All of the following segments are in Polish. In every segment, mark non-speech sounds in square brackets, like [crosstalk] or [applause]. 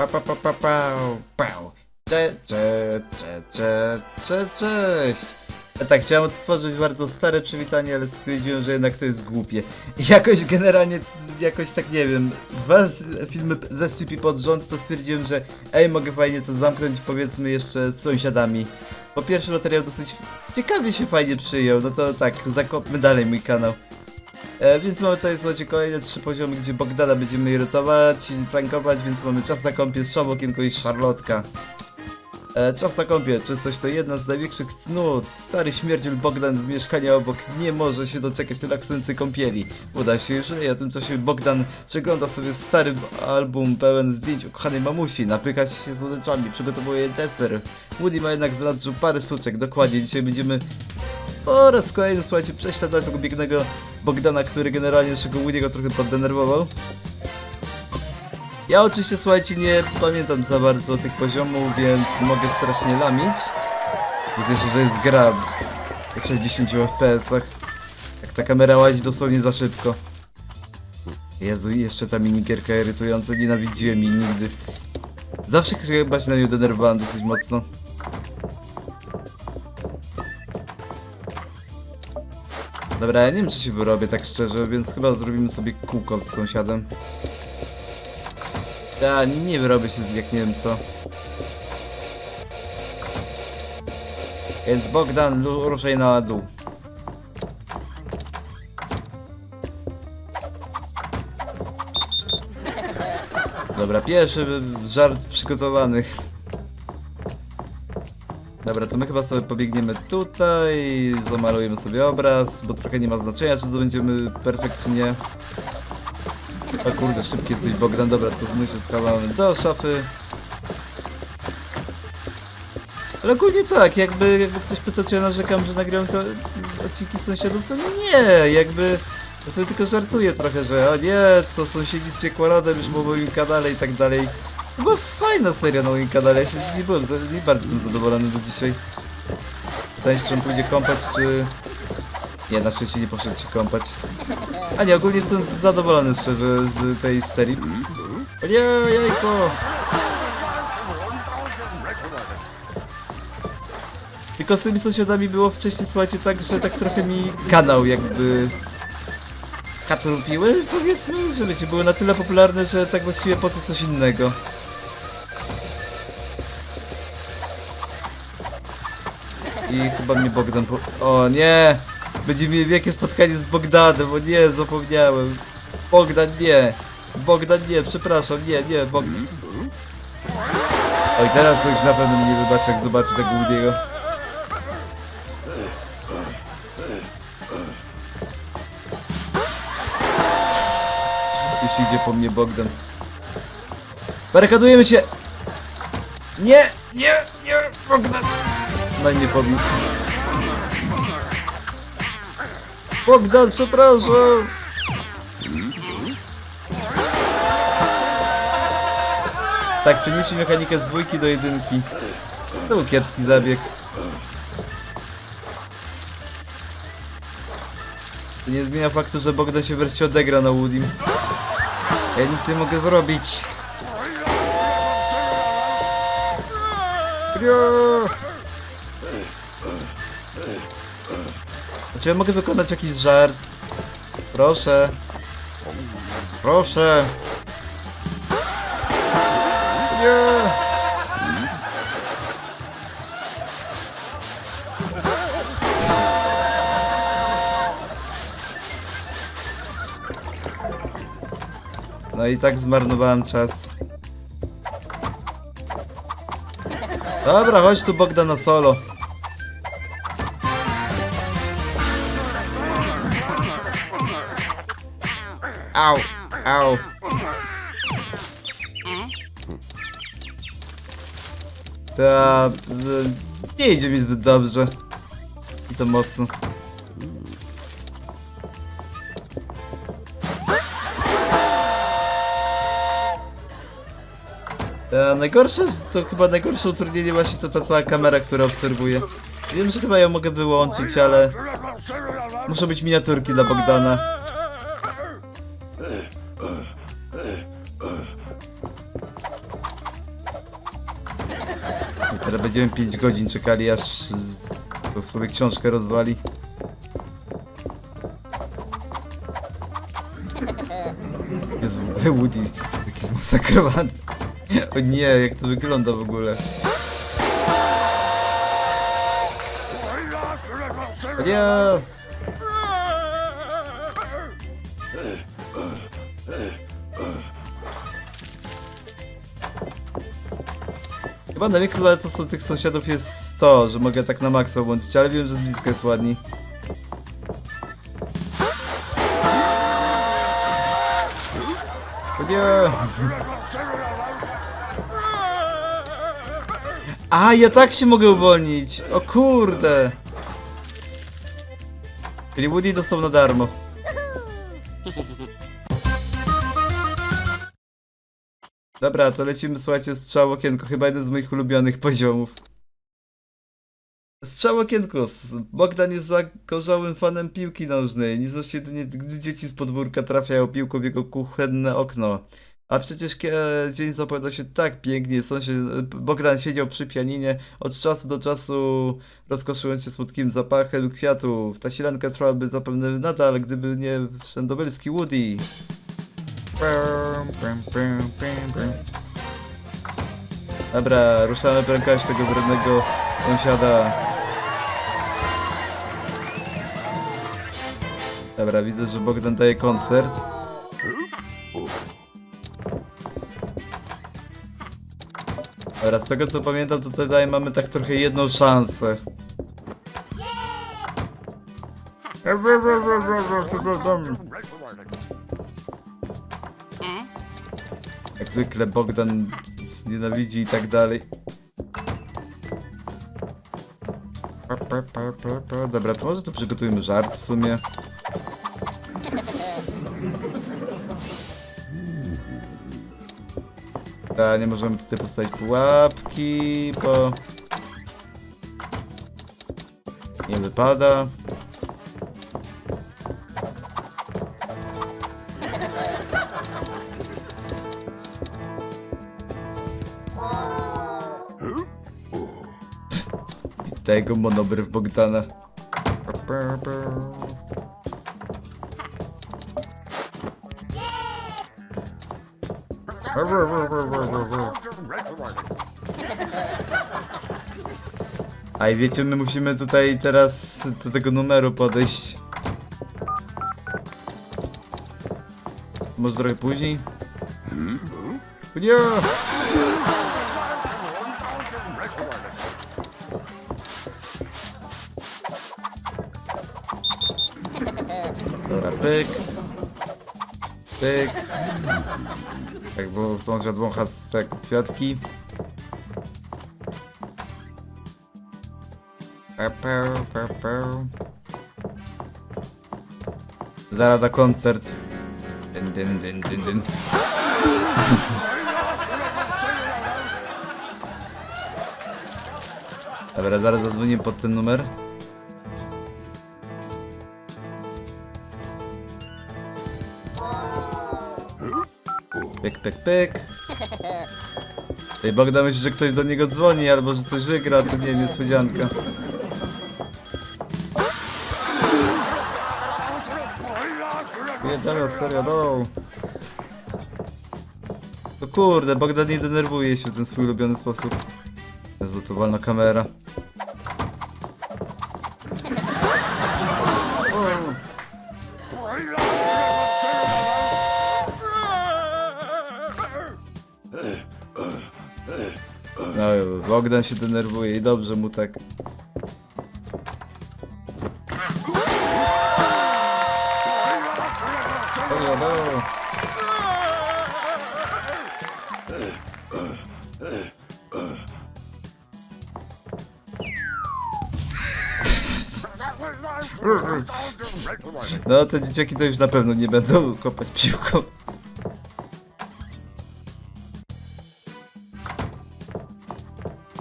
Pa, pa, pa, pa, pa, pał. Cze, cze, cze, cze, cze, cześć. Tak, chciałem odtworzyć bardzo stare przywitanie, ale stwierdziłem, że jednak to jest głupie. Jakoś generalnie, jakoś tak nie wiem, dwa filmy z SCP pod rząd, to stwierdziłem, że ej, mogę fajnie to zamknąć, powiedzmy jeszcze z sąsiadami. Po pierwsze, materiał dosyć ciekawie się fajnie przyjął, no to tak, zakopmy dalej mój kanał. E, więc mamy tutaj, słuchajcie, kolejne trzy poziomy, gdzie Bogdana będziemy irytować i prankować, więc mamy czas na kąpie, strzał okienko i szarlotka. E, czas na kąpie, czystość to jedna z największych cnót. Stary śmierdziel Bogdan z mieszkania obok nie może się doczekać relaksującej kąpieli. Uda się już, a w tym czasie Bogdan przegląda sobie stary album pełen zdjęć ukochanej mamusi, napycha się słodeczami, przygotowuje deser. Woody ma jednak znalazł parę sztuczek, dokładnie, dzisiaj będziemy po raz kolejny, słuchajcie, prześladować tego biegnego Bogdana, który generalnie naszego Woody'ego trochę poddenerwował. Ja oczywiście, słuchajcie, nie pamiętam za bardzo tych poziomów, więc mogę strasznie lamić. Widzę, że jest gra w 60 fps-ach. Jak ta kamera łazi dosłownie za szybko. Jezu, jeszcze ta minigierka irytująca, nienawidziłem jej nigdy. Zawsze chyba się na nią denerwowałem dosyć mocno. Dobra, ja nie wiem czy się wyrobię tak szczerze, więc chyba zrobimy sobie kółko z sąsiadem. Ja nie wyrobię się jak nie wiem co. Więc Bogdan, ruszaj na dół. Dobra, pierwszy żart przygotowany. Dobra, to my chyba sobie pobiegniemy tutaj, zamalujemy sobie obraz, bo trochę nie ma znaczenia, czy zdobędziemy perfekt, czy nie. O kurde, szybki jesteś Bogdan, dobra, to my się schowamy do szafy. Ale ogólnie tak, jakby, jakby ktoś pytał, czy ja narzekam, że nagrałem te odcinki sąsiadów, to nie, jakby... Ja sobie tylko żartuję trochę, że o nie, to sąsiedzi z piekła rodem już po moim kanale i tak dalej. Była fajna seria na moim kanale, ja się nie byłem, za- nie bardzo jestem zadowolony do dzisiaj. Pytanie, czy on pójdzie kąpać, czy... Nie, na szczęście nie poszedł się kąpać. A nie, ogólnie jestem zadowolony szczerze z tej serii. O nie, jajko! Tylko z tymi sąsiadami było wcześniej, słuchajcie, tak, że tak trochę mi kanał jakby... Katrupiły, powiedzmy, że wiecie, były na tyle popularne, że tak właściwie po co coś innego. I chyba mnie Bogdan po... O nie! Będzie mieli wielkie spotkanie z Bogdanem, o nie, zapomniałem. Bogdan nie! Bogdan nie, przepraszam, nie, nie, Bogdan. Oj, teraz to już na pewno mnie wybaczy, jak zobaczy tego Woody'ego. Jeśli idzie po mnie Bogdan. Barykadujemy się! Nie, nie, nie, Bogdan! I mnie pobił. Bogdan, przepraszam! Tak, przenieśli mechanikę z dwójki do jedynki. To był kiepski zabieg. To nie zmienia faktu, że Bogdan się wreszcie odegra na Woodim. Ja nic nie mogę zrobić. Znaczy ja mogę wykonać jakiś żart? Proszę. Proszę. Nie! No i tak zmarnowałem czas. Dobra, chodź tu Bogdan na solo. Au, au. Ta, y, nie idzie mi zbyt dobrze. I to mocno. Ta, najgorsze, to chyba najgorsze utrudnienie właśnie to ta cała kamera, która obserwuje. Wiem, że chyba ją mogę wyłączyć, ale muszą być miniaturki dla Bogdana. Będziemy 5 godzin czekali, aż z... to sobie książkę rozwali. Jest w ogóle [laughs] Woody taki zmasakrowany. O nie, jak to wygląda w ogóle. O! Chyba największe ale to są tych sąsiadów jest to, że mogę tak na maksa łączyć, ale wiem, że z bliska jest ładniej. O nie! A, ja tak się mogę uwolnić! O kurde! Czyli Woody dostał na darmo. Dobra, to lecimy, słuchajcie, strzał okienko, chyba jeden z moich ulubionych poziomów. Strzał okienko, Bogdan jest zagorzałym fanem piłki nożnej, niezłośliwie gdy dzieci z podwórka trafiają piłką w jego kuchenne okno. A przecież dzień zapowiada się tak pięknie, Bogdan siedział przy pianinie, od czasu do czasu rozkoszując się słodkim zapachem kwiatów. Ta silanka trwałaby zapewne nadal, gdyby nie wszędobylski Woody. Dobra, ruszamy prędkość tego brudnego sąsiada. Dobra, widzę, że Bogdan daje koncert. Dobra, z tego co pamiętam, to tutaj mamy tak trochę jedną szansę. Jak zwykle Bogdan nienawidzi i tak dalej. Dobra, to może to przygotujemy żart w sumie. Tak, nie możemy tutaj postawić pułapki, bo... Nie wypada. Tego monobry w Bogdana. A i wiecie, my musimy tutaj teraz do tego numeru podejść. Może trochę później? Nie! Dobra, pyk. Pyk. [laughs] Tak, bo sąsiad wącha z tak kwiatki. Pa, pa, pa, pa. Zaraz na koncert. Dyn, dyn, dyn, dyn, dyn. [laughs] Dobra, zaraz zadzwonię pod ten numer. Pyk, pyk, pyk. Ej, Bogdan myśli, że ktoś do niego dzwoni, albo że coś wygra, to nie, niespodzianka. Nie, teraz, serio, no. No kurde, Bogdan nie denerwuje się w ten swój ulubiony sposób. Jezu, to wolna kamera. Bogdan się denerwuje i dobrze mu tak. No. No, te dzieciaki to już na pewno nie będą kopać piłką.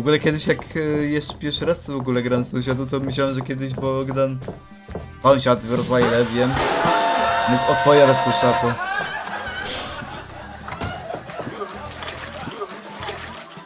Ogóle kiedyś jak e, jeszcze pierwszy raz w ogóle gram z sąsiadu, to myślałem, że kiedyś Bogdan... Sąsiad wyrosła ile wiem. Mógł otworzyć tą szafę.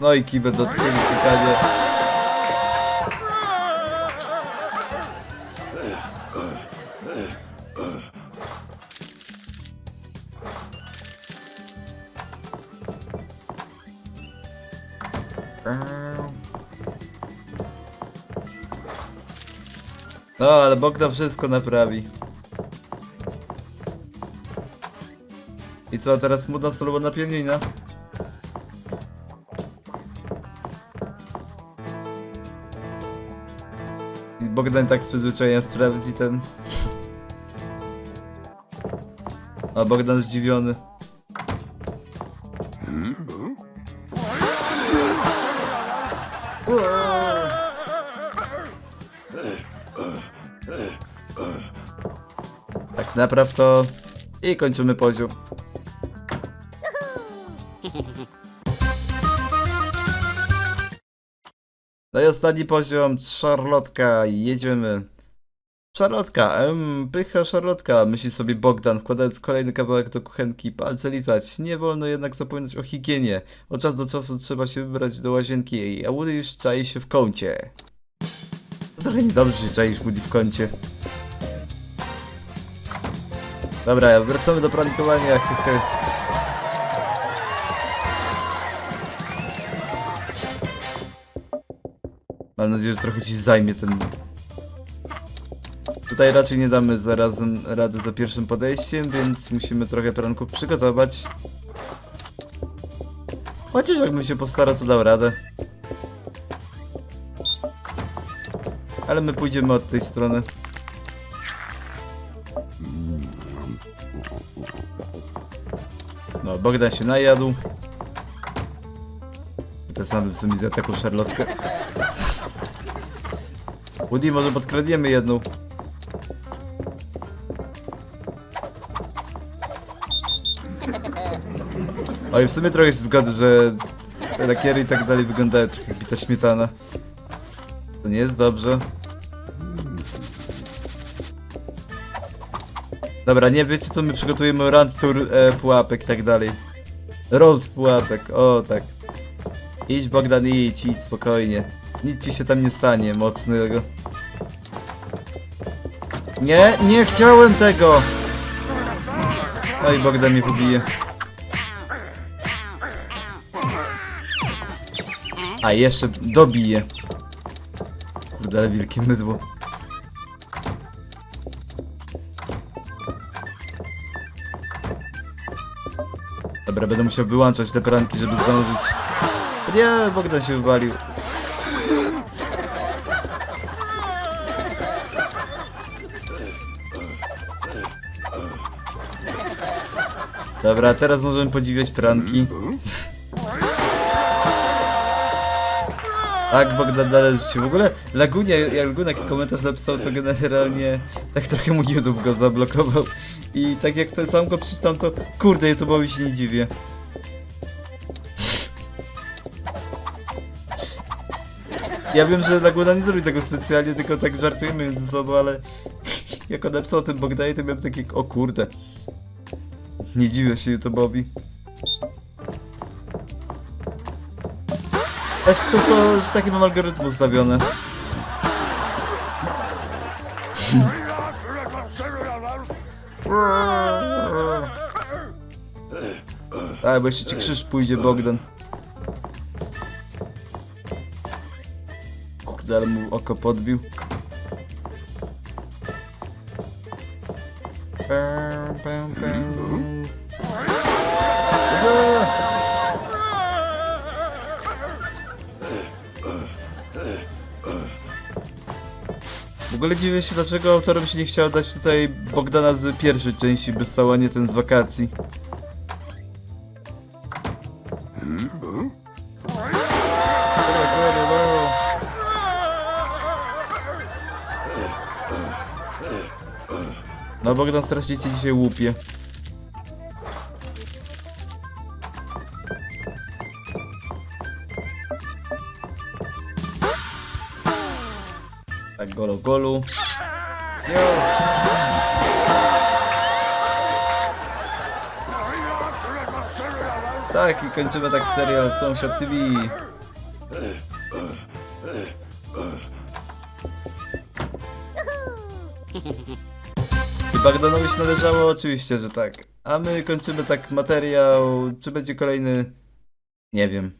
No i kibel do tyłu, pytanie. No, ale Bogdan wszystko naprawi. I co, teraz smutna solowa pianina? I Bogdan tak z przyzwyczajenia sprawdzi ten... A Bogdan zdziwiony. Napraw to i kończymy poziom. No i ostatni poziom, szarlotka, jedziemy. Szarlotka, em, pycha szarlotka, myśli sobie Bogdan, wkładając kolejny kawałek do kuchenki, palce lizać. Nie wolno jednak zapominać o higienie. Od czasu do czasu trzeba się wybrać do łazienki, a Woody już czai się w kącie. Trochę niedobrze się czaisz Woody w kącie. Dobra, wracamy do prankowania. [laughs] Mam nadzieję, że trochę ci zajmie ten... Tutaj raczej nie damy zarazem rady za pierwszym podejściem, więc musimy trochę pranków przygotować. Chociaż jakbym się postarał, to dał radę. Ale my pójdziemy od tej strony. No, Bogdan się najadł. Samym co mi zjadł taką szarlotkę. Woody, może podkradniemy jedną. Oj, w sumie trochę się zgodzę, że te lakiery i tak dalej wyglądają trochę jak bita śmietana. To nie jest dobrze. Dobra, nie wiecie co my przygotujemy run tour e, pułapek i tak dalej. Roast pułapek, o tak. Idź Bogdan, idź, idź spokojnie. Nic ci się tam nie stanie mocnego. Nie, nie chciałem tego! Oj, Bogdan mnie pobije. A, jeszcze dobije. Kurde, ale wielkie mydło. Dobra, będę musiał wyłączać te pranki, żeby zdążyć. Nie, Bogdan się wywalił. Dobra, teraz możemy podziwiać pranki. Tak, Bogdan należy się. W ogóle Lagunia, jak Laguna taki komentarz napisał, to generalnie tak trochę mu YouTube go zablokował. I tak jak to sam go przeczytam, to kurde, YouTube'owi się nie dziwię. Ja wiem, że Laguna nie zrobi tego specjalnie, tylko tak żartujemy między sobą, ale jak on napisał o tym Bogdanie, to miałem takie, o kurde. Nie dziwię się YouTube'owi. Też przez to, że taki mam algorytm ustawiony. Tak, bo jeszcze ci krzyż pójdzie Bogdan. Kurde, ale mu oko podbił. W ogóle dziwię się, dlaczego autorom się nie chciało dać tutaj Bogdana z pierwszej części, by stał, a nie ten z wakacji. No Bogdan strasznie cię dzisiaj łupie. Tak, golu, golu. Jo. Tak, i kończymy tak serial Sąsiad TV. I Bagdanowi się należało? Oczywiście, że tak. A my kończymy tak materiał. Czy będzie kolejny? Nie wiem.